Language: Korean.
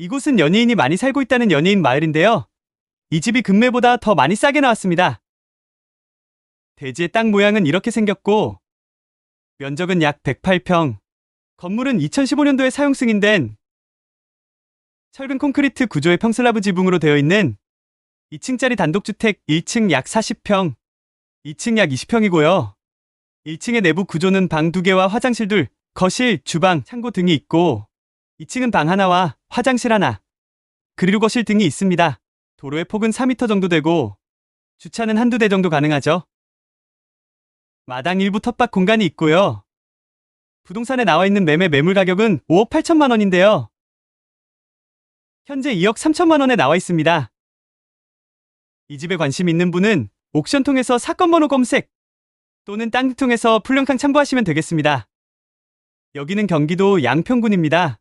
이곳은 연예인이 많이 살고 있다는 연예인 마을인데요. 이 집이 금매보다 더 많이 싸게 나왔습니다. 대지의 땅 모양은 이렇게 생겼고, 면적은 약 108평, 건물은 2015년도에 사용 승인된 철근 콘크리트 구조의 평슬라브 지붕으로 되어 있는 2층짜리 단독주택 1층 약 40평, 2층 약 20평이고요. 1층의 내부 구조는 방 2개와 화장실 둘, 거실, 주방, 창고 등이 있고 2층은 방 하나와 화장실 하나, 그리고 거실 등이 있습니다. 도로의 폭은 4m 정도 되고 주차는 한두 대 정도 가능하죠. 마당 일부 텃밭 공간이 있고요. 부동산에 나와 있는 매매 매물 가격은 5억 8천만 원인데요. 현재 2억 3천만 원에 나와 있습니다. 이 집에 관심 있는 분은 옥션 통해서 사건 번호 검색 또는 땅 통해서 풀영상 참고하시면 되겠습니다. 여기는 경기도 양평군입니다.